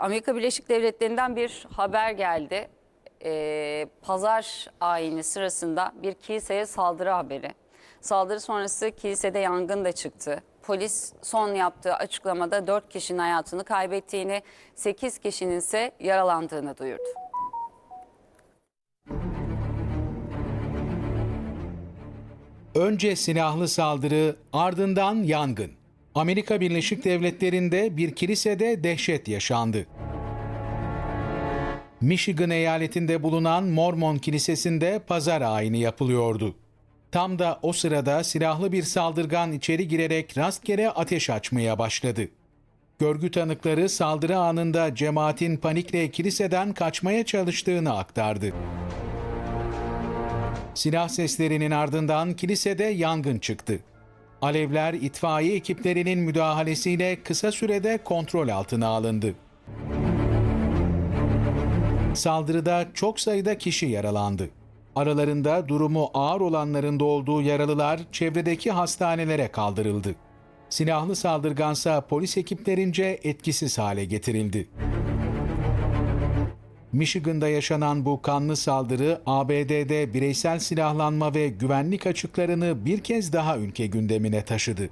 Amerika Birleşik Devletleri'nden bir haber geldi. Ee, pazar ayini sırasında bir kiliseye saldırı haberi. Saldırı sonrası kilisede yangın da çıktı. Polis son yaptığı açıklamada 4 kişinin hayatını kaybettiğini, 8 kişinin ise yaralandığını duyurdu. Önce silahlı saldırı, ardından yangın. Amerika Birleşik Devletleri'nde bir kilisede dehşet yaşandı. Michigan eyaletinde bulunan Mormon Kilisesi'nde pazar ayini yapılıyordu. Tam da o sırada silahlı bir saldırgan içeri girerek rastgele ateş açmaya başladı. Görgü tanıkları saldırı anında cemaatin panikle kiliseden kaçmaya çalıştığını aktardı. Silah seslerinin ardından kilisede yangın çıktı. Alevler itfaiye ekiplerinin müdahalesiyle kısa sürede kontrol altına alındı. Saldırıda çok sayıda kişi yaralandı. Aralarında durumu ağır olanların da olduğu yaralılar çevredeki hastanelere kaldırıldı. Silahlı saldırgansa polis ekiplerince etkisiz hale getirildi. Michigan'da yaşanan bu kanlı saldırı ABD'de bireysel silahlanma ve güvenlik açıklarını bir kez daha ülke gündemine taşıdı.